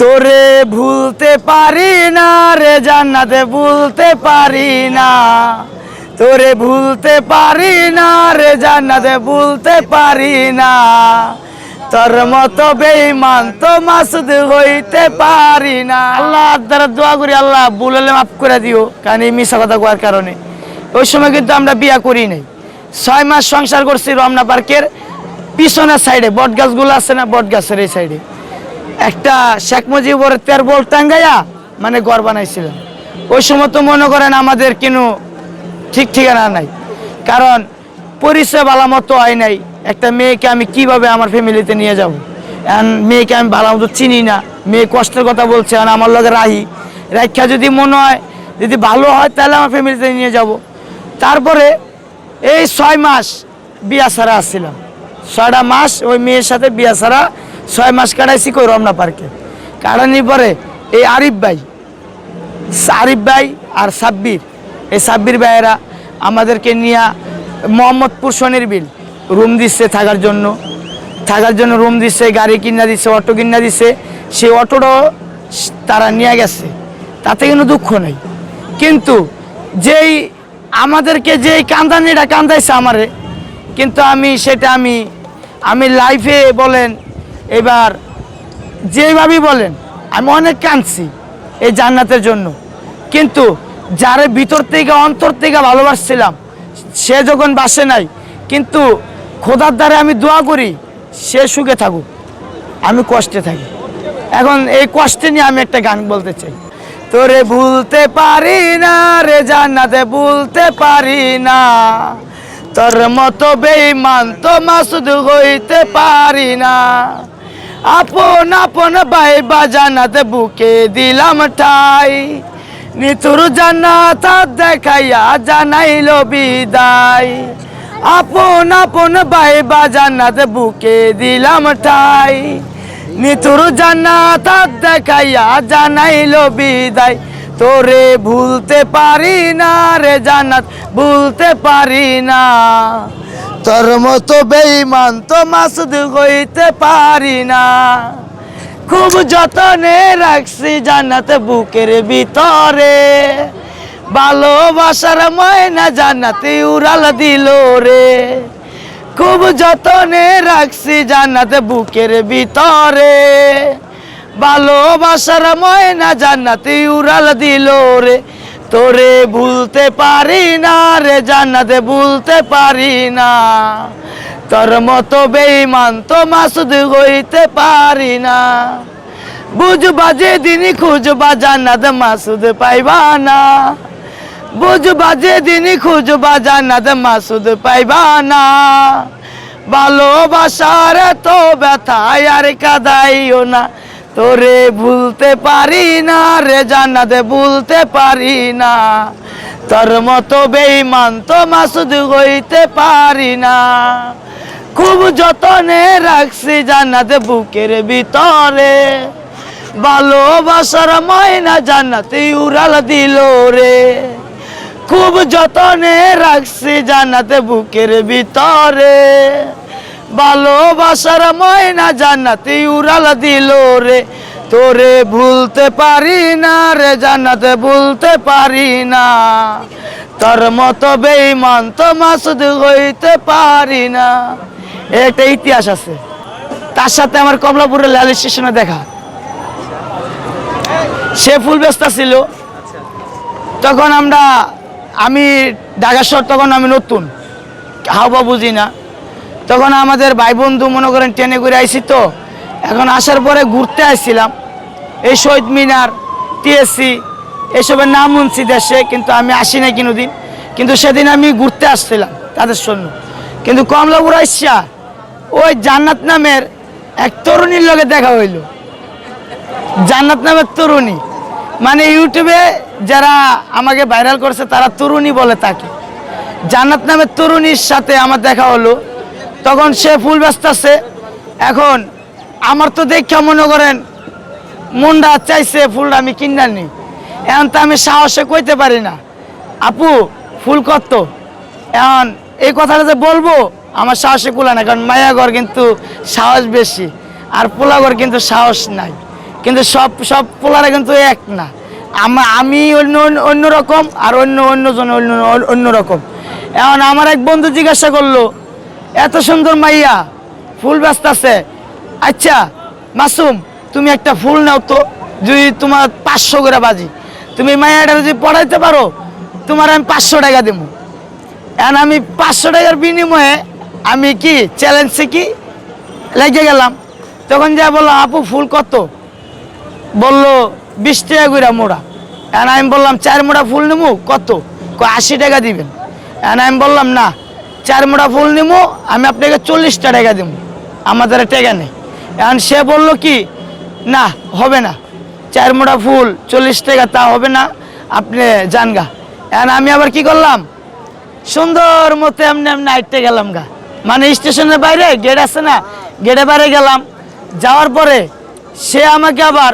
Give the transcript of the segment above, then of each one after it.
তোরে ভুলতে পারি না রে জান্নাতে ভুলতে পারি না। তোরে ভুলতে পারি না রে জান্নাতে ভুলতে পারি না। তোর মতো বেঈমান তো মাসুদ হইতে পারি না। আল্লাহ দ্বারা দোয়া করি, আল্লাহ ভুললে মাফ করে দিও। কারণ এই মিশা কথা কোয়ার কারণে। ওই সময় কিন্তু আমরা বিয়া করি নাই। ছয় মাস সংসার করছি রমনা পার্কের। পিছনের সাইডে বট গাছগুলো আছে না বট গাছের এই সাইডে একটা শেখ মুজিবুর তের বল টাঙ্গাইয়া মানে ঘর বানাইছিলেন। ওই সময় তো মনে করেন আমাদের কোনো ঠিক ঠিকানা নাই। কারণ পরিচয় ভালো মতো হয় নাই। একটা মেয়েকে আমি কীভাবে আমার ফ্যামিলিতে নিয়ে যাব? মেয়েকে আমি ভালো মতো চিনি না। মেয়ে কষ্টের কথা বলছে আর আমার লগে রাহি। রাখা যদি মনে হয়, যদি ভালো হয়, তাহলে আমার ফ্যামিলিতে নিয়ে যাব। তারপরে এই ছয় মাস বিয়া ছাড়া আসছিলাম। ছয়টা মাস ওই মেয়ের সাথে বিয়া ছাড়া ছয় মাস কাটাইছি, কই রমনা পার্কে। কাটানোর পরে এই আরিফ ভাই আরিফ ভাই আর সাব্বির, এই সাব্বির ভাইয়েরা আমাদেরকে নিয়ে মোহাম্মদপুর শনির বিল রুম দিচ্ছে থাকার জন্য। থাকার জন্য রুম দিচ্ছে, গাড়ি কিনা দিচ্ছে, অটো কিনা দিচ্ছে। সেই অটোটাও তারা নিয়ে গেছে। তাতে কোনো দুঃখ নেই। কিন্তু যেই আমাদেরকে যেই কান্দানিটা কান্দাইছে আমারে, কিন্তু আমি সেটা আমি আমি লাইফে বলেন এবার যেভাবেই বলেন, আমি অনেক কাঁদছি এই জান্নাতের জন্য। কিন্তু যারে ভিতর থেকে, অন্তর থেকে ভালোবাসছিলাম, সে যখন বাসে নাই, কিন্তু খোদার দ্বারা আমি দোয়া করি, সে সুখে থাকুক, আমি কষ্টে থাকি। এখন এই কষ্টে নিয়ে আমি একটা গান বলতে চাই। তোরে ভুলতে পারি না রে, জান্নাতে ভুলতে পারি না। তোর মতো বেঈমান তো মাসুদ হইতে পারি না। আপন আপন ভাই বাজানাতে বুকে দিলাম ঠাই। নিতুর জান্নাত দেখাইয়া জানাইল বিদায়। আপন আপন ভাই বাজানাতে বুকে দিলাম ঠাই। নিতুর জান্নাত দেখাইয়া জানাইল বিদায়। তোরে ভুলতে পারি না রে জান্নাত, ভুলতে পারি না। তোর মতো বেঈমান তো মাসুদ হইতে পারি না। খুব যতনে রাখছি জান্নাত বুকের ভিতরে। ভালোবাসার ময়না জান্নাতে উড়াল দিল রে। খুব যতনে রাখছি জান্নাত বুকের ভিতরে। ভালোবাসার ময়না জান্নাতে উড়াল দিল রে। তোরে ভুলতে পারি না রে জান্নাতে ভুলতে পারি না। তোর মতো বেঈমান তো মাসুদ হইতে পারি না। বুঝবা যে দিনই খুঁজবা জান্নাত মাসুদ পাইবা না। বুঝবা যে দিনই খুঁজবা জান্নাত মাসুদ পাইবা না। ভালোবাসার তো ব্যথায় আর কাদাইও না। তোরে ভুলতে পারি না, রে জান্নাতে ভুলতে পারি না। তোর মতো বেঈমান তো মাসুদ হইতে পারি না। খুব যতনে রাখছি জান্নাতে বুকের ভিতরে। ভালোবাসার ময়না জান্নাতে উড়াল দিল রে। খুব যতনে রাখছি জান্নাতে বুকের ভিতরে। ভালোবাসার ময়না জান্নাতে উড়াল দিল রে। তোরে ভুলতে পারি না রে, জান্নাতে ভুলতে পারি না। তোর মতো বেঈমান তো মাসুদ হইতে পারি না। একটা ইতিহাস আছে। তার সাথে আমার কমলাপুরের লাল স্টেশনে দেখা। সে ফুল ব্যস্ত ছিল। তখন আমরা, আমি ঢাকা শহর, তখন আমি নতুন। হাওয়া বুঝি না। তখন আমাদের ভাই বন্ধু মনে করেন ট্রেনে করে আইসি তো। এখন আসার পরে ঘুরতে আসছিলাম। এই শহীদ মিনার, টিএসসি, এসবের নাম শুনছি দেশে, কিন্তু আমি আসি না কোনোদিন। কিন্তু সেদিন আমি ঘুরতে আসছিলাম তাদের জন্য। কিন্তু কমলাপুর আসছা ওই জান্নাত নামের এক তরুণীর লগে দেখা হইল। জান্নাত নামের তরুণী। মানে ইউটিউবে যারা আমাকে ভাইরাল করছে তারা তরুণী বলে তাকে। জান্নাত নামের তরুণীর সাথে আমার দেখা হলো। তখন সে ফুল ব্যস্ত আছে এখন আমার তো দেখা মনে করেন মনটা চাইছে ফুলটা আমি কিনা নি এখন তো আমি সাহসে কইতে পারি না। আপু, ফুল কত? এখন এই কথাটা যে বলব, আমার সাহসে কুলা না, কারণ মায়াগর কিন্তু সাহস বেশি, আর পোলাগর কিন্তু সাহস নাই। কিন্তু সব সব পোলারা কিন্তু এক না। আমা, আমি অন্য অন্য- অন্য রকম, আর অন্য, অন্যজন অন্য অন্য রকম। এখন আমার এক বন্ধু জিজ্ঞাসা করল এত সুন্দর মাইয়া, ফুল ব্যস্ত আছে। আচ্ছা মাসুম, তুমি একটা ফুল নাও তো, যদি তোমার পাঁচশো করে বাজি। তুমি মাইয়াটা যদি পড়াইতে পারো, তোমার আমি পাঁচশো টাকা দেবো এখন আমি পাঁচশো টাকার বিনিময়ে আমি কি চ্যালেঞ্জে কি লেগে গেলাম। তখন যা বললাম, আপু, ফুল কত? বলল, বিশ টাকা করে মোড়া। এখন আমি বললাম, চার মোড়া ফুল নেব কত? আশি টাকা দিবেন। এখন আমি বললাম, না। চার মোটা ফুল নেব আমি আপনাকে চল্লিশটা টাকা দেবো আমাদের টাকা নেই। এখন সে বলল কি, না, হবে না। চার মোটা ফুল, চল্লিশ টাকা, তা হবে না। আপনি জানগা এখন আমি আবার কি করলাম? সুন্দর মতো এমনি এমনি আইটে গেলাম গা। মানে স্টেশনের বাইরে গেট আছে না গেটে বাইরে গেলাম। যাওয়ার পরে সে আমাকে আবার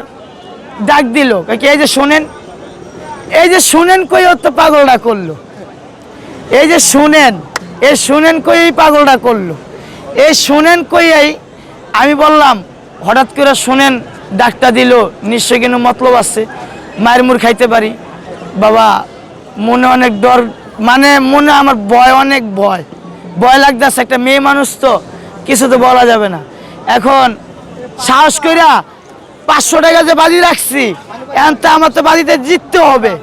ডাক দিল। কি, এই যে শোনেন, এই যে শুনেন কই ও তো পাগলটা করল? এই যে শুনেন এই শুনেন কই এই পাগলটা করল? এই শুনেন কই এই, আমি বললাম, হঠাৎ করে শুনেন, ডাকটা দিল নিশ্চয়ই কিন্তু মতলব আছে, মায়ের মুড় খাইতে পারি। বাবা, মনে অনেক ডর মানে মনে আমার ভয়, অনেক ভয়। ভয় লাগতেছে, একটা মেয়ে মানুষ তো, কিছু তো বলা যাবে না। এখন সাহস কইরা পাঁচশো টাকা যে বাজি রাখছি, এখন তো আমার তো বাজিতে জিততে হবে।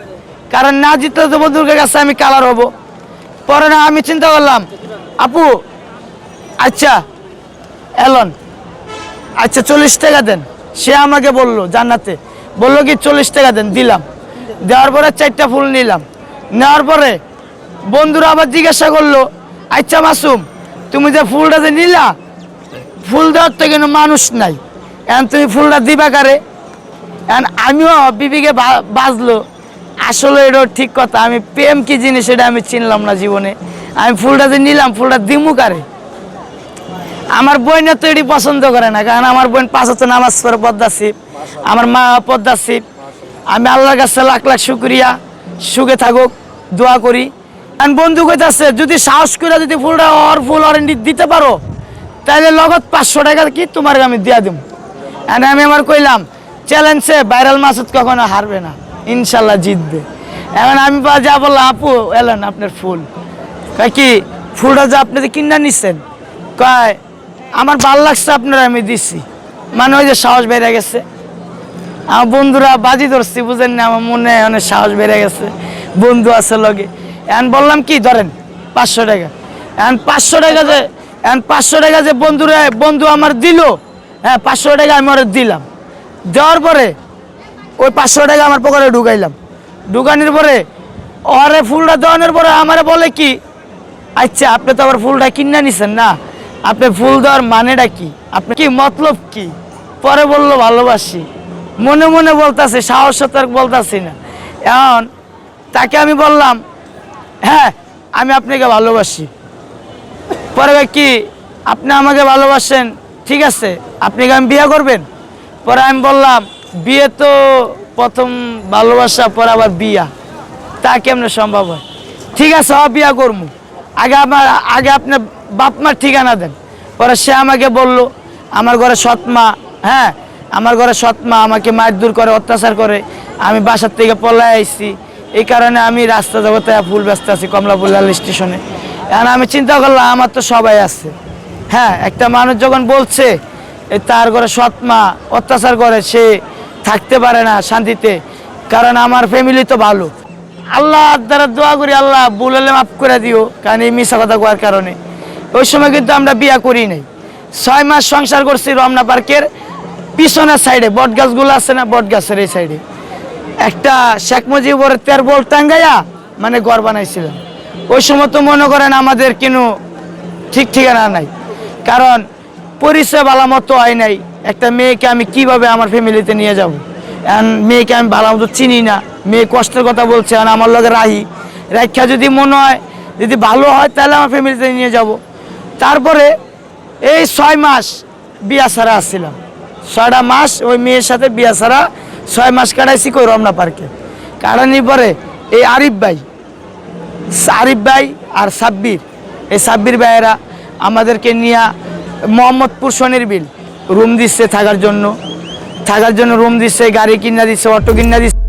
কারণ না জিতলে তো বন্ধুর কাছে আমি কালার হব। পরে না, আমি চিন্তা করলাম, আপু আচ্ছা এলন আচ্ছা চল্লিশ টাকা দেন। সে আমাকে বলল জান্নাতে, বলল কি, চল্লিশ টাকা দেন, দিলাম। দেওয়ার পরে চারটা ফুল নিলাম। নেওয়ার পরে বন্ধুরা আবার জিজ্ঞাসা করল আচ্ছা মাসুম, তুমি যে ফুলটা যে নিলা, ফুল দেওয়ার তো কিন্তু মানুষ নাই। এখন তুমি ফুলটা দিবা কারে? এখন আমিও বিবিকে বাজলো আসলে এটাও ঠিক কথা। আমি প্রেম কি জিনিস এটা আমি চিনলাম না জীবনে। আমি ফুলটা যে নিলাম ফুলটা দিমু কারে? আমার বোনের তো এটি পছন্দ করে না কারণ আমার বোন পাঁচ হচ্ছে নামাজ পড়ে পদ্মা শিব। আমার মা পদ্মা শিব। আমি আল্লাহর কাছে লাখ লাখ শুক্রিয়া সুখে থাকুক দোয়া করি। আর বন্ধু কইতাছে যদি সাহস করে যদি ফুলটা ওর ফুল অরেন্ডি দিতে পারো তাহলে লগত পাঁচশো টাকা কি তোমার আমি দিয়া দিব আমি আমার কইলাম চ্যালেঞ্জে ভাইরাল মাসুদ কখনো হারবে না। ইনশাল্লাহ জিতবে। এখন আমি যা বললাম আপু, এলেন আপনার ফুল। কি, ফুলটা যে আপনি কিনা নিচ্ছেন কয়, আমার ভালো লাগছে আপনারা, আমি দিছি। মানে ওই যে সাহস বেড়ে গেছে। আমার বন্ধুরা বাজি ধরছি, বুঝেন না, আমার মনে অনেক সাহস বেড়ে গেছে। বন্ধু আছে লগে। এখন বললাম কি, ধরেন পাঁচশো টাকা। এখন পাঁচশো টাকা যে, এখন পাঁচশো টাকা যে বন্ধুরা, বন্ধু আমার দিল হ্যাঁ পাঁচশো টাকা আমি ওরা দিলাম। দেওয়ার পরে ওই পাঁচশো টাকা আমার পকেটে ঢুকাইলাম। ঢুকানোর পরে ওরে ফুলটা দেওয়ানোর পরে আমারে বলে কি আচ্ছা আপনি তো আবার ফুলটা কিনে নিছেন না। আপনি ফুল দেওয়ার মানেটা কি? আপনি কি মতলব কি? পরে বলল, ভালোবাসি। মনে মনে বলতাছে, সাহস তার বলতাছি না। এখন তাকে আমি বললাম হ্যাঁ আমি আপনাকে ভালোবাসি। পরে কি, আপনি আমাকে ভালোবাসেন, ঠিক আছে, আপনি কি আমি বিয়ে করবেন? পরে আমি বললাম বিয়ে তো প্রথম ভালোবাসা, পরে আবার বিয়া। তা কেমনে সম্ভব হয়? ঠিক আছে, হ, বিয়া করব আগে আমার, আগে আপনি বাপ মার ঠিকানা দেন। পরে সে আমাকে বলল, আমার ঘরে সৎ মা। হ্যাঁ আমার ঘরে সৎ মা, আমাকে মায়ের দূর করে, অত্যাচার করে। আমি বাসার থেকে পলাই আইছি। এই কারণে আমি রাস্তা জগতে ফুল ব্যস্ত আছি, কমলাপুর রেল স্টেশনে। এখন আমি চিন্তা করলাম, আমার তো সবাই আছে। হ্যাঁ একটা মানুষ যখন বলছে তার ঘরে সৎ মা, অত্যাচার করে, সে থাকতে পারে না শান্তিতে, কারণ আমার ফ্যামিলি তো ভালো। আল্লাহ দ্বারা দোয়া করি, আল্লাহ বললে মাফ করে দিও, কারণ এই মিশা কথা কোয়ার কারণে। ওই সময় কিন্তু আমরা বিয়া করি নাই। ছয় মাস সংসার করছি রমনা পার্কের পিছনের সাইডে বট গাছগুলো আছে না বট গাছের এই সাইডে একটা শেখ মুজিবুরের তের বল টাঙ্গাইয়া মানে ঘর বানাইছিলাম। ওই সময় তো মনে করেন আমাদের কোনো ঠিক ঠিকানা নাই। কারণ পরিচয় ভালো মতো হয় নাই। একটা মেয়েকে আমি কীভাবে আমার ফ্যামিলিতে নিয়ে যাব? এখন মেয়েকে আমি ভালো মতো চিনি না। মেয়ে কষ্টের কথা বলছে আর আমার লগে রাহি। রাখা যদি মনে হয়, যদি ভালো হয়, তাহলে আমার ফ্যামিলিতে নিয়ে যাব। তারপরে এই ছয় মাস বিয়া ছাড়া আসছিলাম। ছয়টা মাস ওই মেয়ের সাথে বিয়া ছাড়া ছয় মাস কাটাইছি কই রমনা পার্কে। কাটানোর পরে এই আরিফ ভাই আরিফ ভাই আর সাব্বির, এই সাব্বির ভাইয়েরা আমাদেরকে নিয়ে মোহাম্মদপুর শনির বিল রুম দিচ্ছে থাকার জন্য। থাকার জন্য রুম দিচ্ছে গাড়ি কিনা দিচ্ছে অটো কিনা দিচ্ছে।